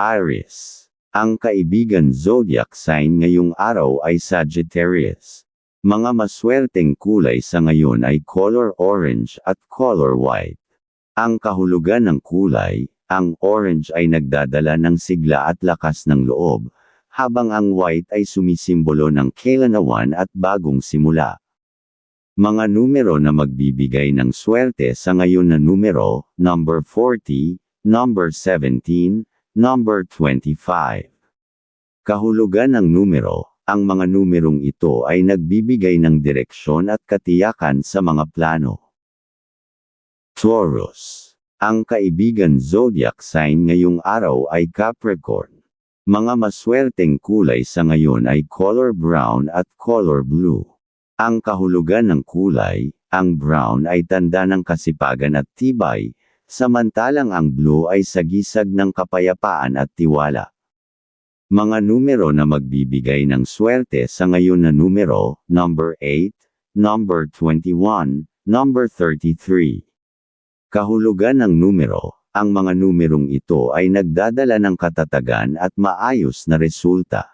Aries. Ang kaibigan zodiac sign ngayong araw ay Sagittarius. Mga maswerteng kulay sa ngayon ay color orange at color white. Ang kahulugan ng kulay, ang orange ay nagdadala ng sigla at lakas ng loob, habang ang white ay sumisimbolo ng kailanawan at bagong simula. Mga numero na magbibigay ng swerte sa ngayon na numero, number 40, number 17, number 25. Kahulugan ng numero, ang mga numerong ito ay nagbibigay ng direksyon at katiyakan sa mga plano. Taurus. Ang kaibigan zodiac sign ngayong araw ay Capricorn. Mga maswerteng kulay sa ngayon ay color brown at color blue. Ang kahulugan ng kulay, ang brown ay tanda ng kasipagan at tibay, samantalang ang blue ay sagisag ng kapayapaan at tiwala. Mga numero na magbibigay ng swerte sa ngayon na numero, number 8, number 21, number 33. Kahulugan ng numero, ang mga numerong ito ay nagdadala ng katatagan at maayos na resulta.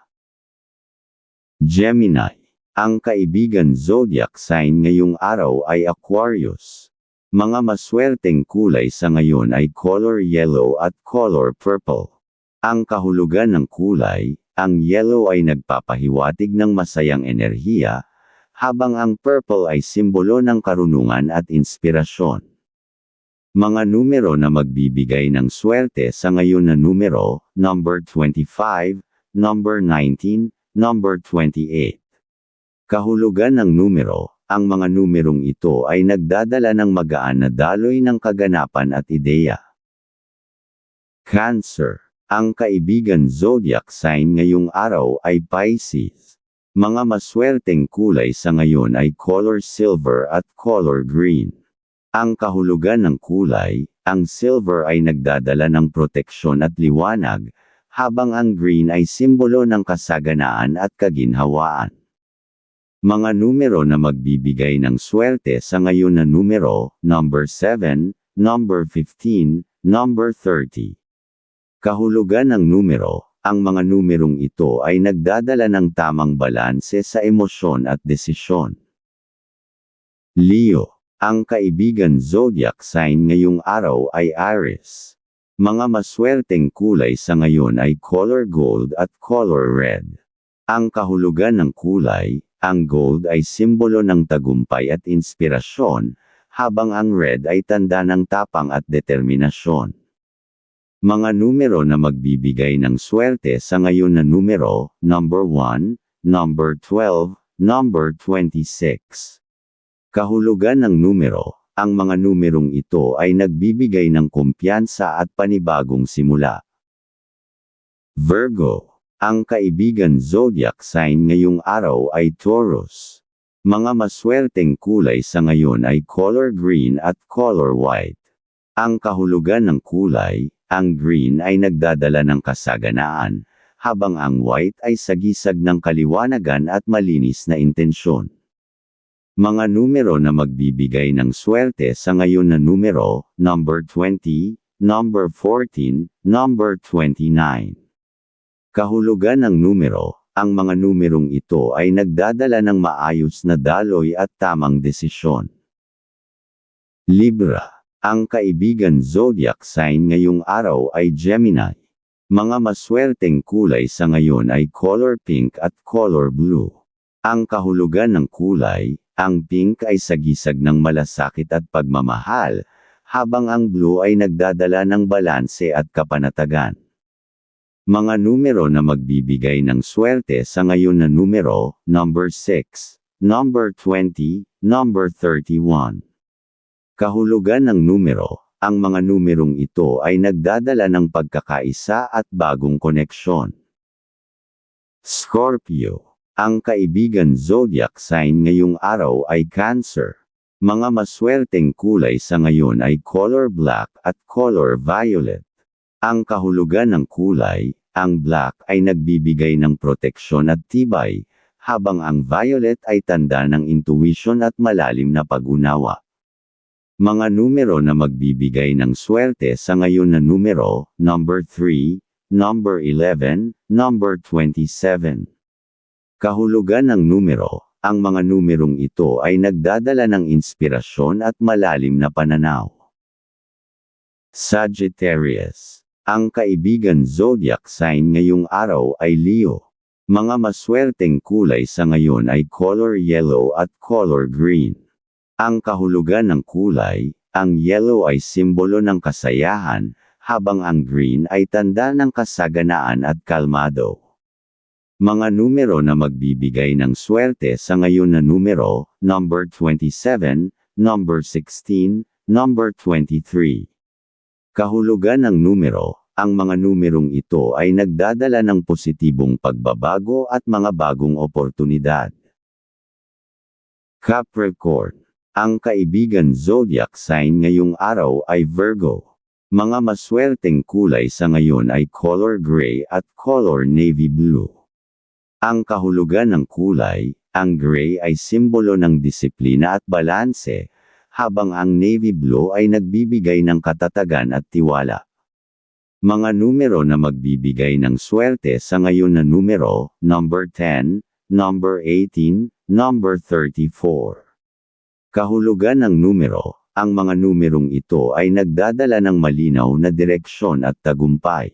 Gemini ang kaibigan zodiac sign ngayong araw ay Aquarius. Mga maswerteng kulay sa ngayon ay color yellow at color purple. Ang kahulugan ng kulay, ang yellow ay nagpapahiwatig ng masayang enerhiya, habang ang purple ay simbolo ng karunungan at inspirasyon. Mga numero na magbibigay ng swerte sa ngayon na numero, number 25, number 19, number 28. Kahulugan ng numero, ang mga numerong ito ay nagdadala ng magaan na daloy ng kaganapan at ideya. Cancer. Ang kaibigan zodiac sign ngayong araw ay Pisces. Mga maswerteng kulay sa ngayon ay color silver at color green. Ang kahulugan ng kulay, ang silver ay nagdadala ng proteksyon at liwanag, habang ang green ay simbolo ng kasaganaan at kaginhawaan. Mga numero na magbibigay ng swerte sa ngayon na numero, number 7, number 15, number 30. Kahulugan ng numero, ang mga numerong ito ay nagdadala ng tamang balanse sa emosyon at desisyon. Leo, ang kaibigan zodiac sign ngayong araw ay Aries. Mga maswerteng kulay sa ngayon ay color gold at color red. Ang kahulugan ng kulay, ang gold ay simbolo ng tagumpay at inspirasyon, habang ang red ay tanda ng tapang at determinasyon. Mga numero na magbibigay ng swerte sa ngayon na numero, number 1, number 12, number 26. Kahulugan ng numero, ang mga numerong ito ay nagbibigay ng kumpiyansa at panibagong simula. Virgo ang kaibigan zodiac sign ngayong araw ay Taurus. Mga maswerteng kulay sa ngayon ay color green at color white. Ang kahulugan ng kulay, ang green ay nagdadala ng kasaganaan, habang ang white ay sagisag ng kaliwanagan at malinis na intensyon. Mga numero na magbibigay ng swerte sa ngayon na numero, number 20, number 14, number 29. Kahulugan ng numero, ang mga numerong ito ay nagdadala ng maayos na daloy at tamang desisyon. Libra. Ang kaibigan zodiac sign ngayong araw ay Gemini. Mga maswerteng kulay sa ngayon ay color pink at color blue. Ang kahulugan ng kulay, ang pink ay sagisag ng malasakit at pagmamahal, habang ang blue ay nagdadala ng balanse at kapanatagan. Mga numero na magbibigay ng swerte sa ngayon na numero, number 6, number 20, number 31. Kahulugan ng numero, ang mga numerong ito ay nagdadala ng pagkakaisa at bagong koneksyon. Scorpio. Ang kaibigan zodiac sign ngayong araw ay Cancer. Mga maswerteng kulay sa ngayon ay color black at color violet. Ang kahulugan ng kulay, ang black ay nagbibigay ng proteksyon at tibay, habang ang violet ay tanda ng intuition at malalim na pag-unawa. Mga numero na magbibigay ng swerte sa ngayon na numero, number 3, number 11, number 27. Kahulugan ng numero, ang mga numerong ito ay nagdadala ng inspirasyon at malalim na pananaw. Sagittarius. Ang kaibigan zodiac sign ngayong araw ay Leo. Mga maswerteng kulay sa ngayon ay color yellow at color green. Ang kahulugan ng kulay, ang yellow ay simbolo ng kasayahan, habang ang green ay tanda ng kasaganaan at kalmado. Mga numero na magbibigay ng swerte sa ngayon na numero, number 27, number 16, number 23. Kahulugan ng numero, ang mga numerong ito ay nagdadala ng positibong pagbabago at mga bagong oportunidad. Capricorn. Ang kaibigan zodiac sign ngayong araw ay Virgo. Mga maswerteng kulay sa ngayon ay color gray at color navy blue. Ang kahulugan ng kulay, ang gray ay simbolo ng disiplina at balanse, habang ang navy blue ay nagbibigay ng katatagan at tiwala. Mga numero na magbibigay ng swerte sa ngayon na numero, number 10, number 18, number 34. Kahulugan ng numero, ang mga numerong ito ay nagdadala ng malinaw na direksyon at tagumpay.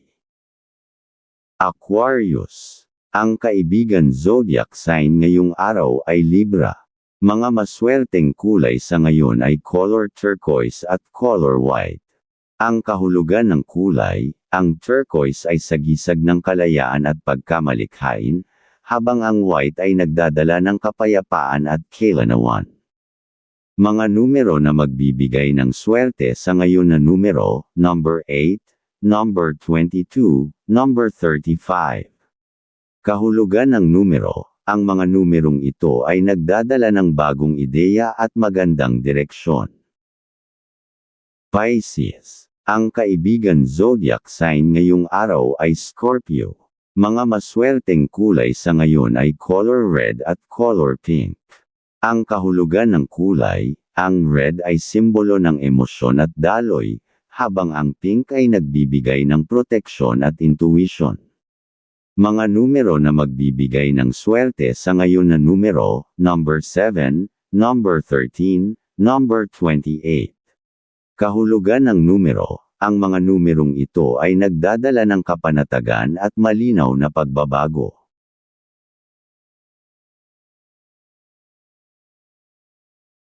Aquarius. Ang kaibigan zodiac sign ngayong araw ay Libra. Mga maswerteng kulay sa ngayon ay color turquoise at color white. Ang kahulugan ng kulay, ang turquoise ay sagisag ng kalayaan at pagkamalikhain, habang ang white ay nagdadala ng kapayapaan at kailanawan. Mga numero na magbibigay ng swerte sa ngayon na numero, number 8, number 22, number 35. Kahulugan ng numero, ang mga numerong ito ay nagdadala ng bagong ideya at magandang direksyon. Pisces. Ang kaibigan zodiac sign ngayong araw ay Scorpio. Mga maswerteng kulay sa ngayon ay color red at color pink. Ang kahulugan ng kulay, ang red ay simbolo ng emosyon at daloy, habang ang pink ay nagbibigay ng proteksyon at intuition. Mga numero na magbibigay ng swerte sa ngayon na numero, number 7, number 13, number 28. Kahulugan ng numero, ang mga numerong ito ay nagdadala ng kapanatagan at malinaw na pagbabago.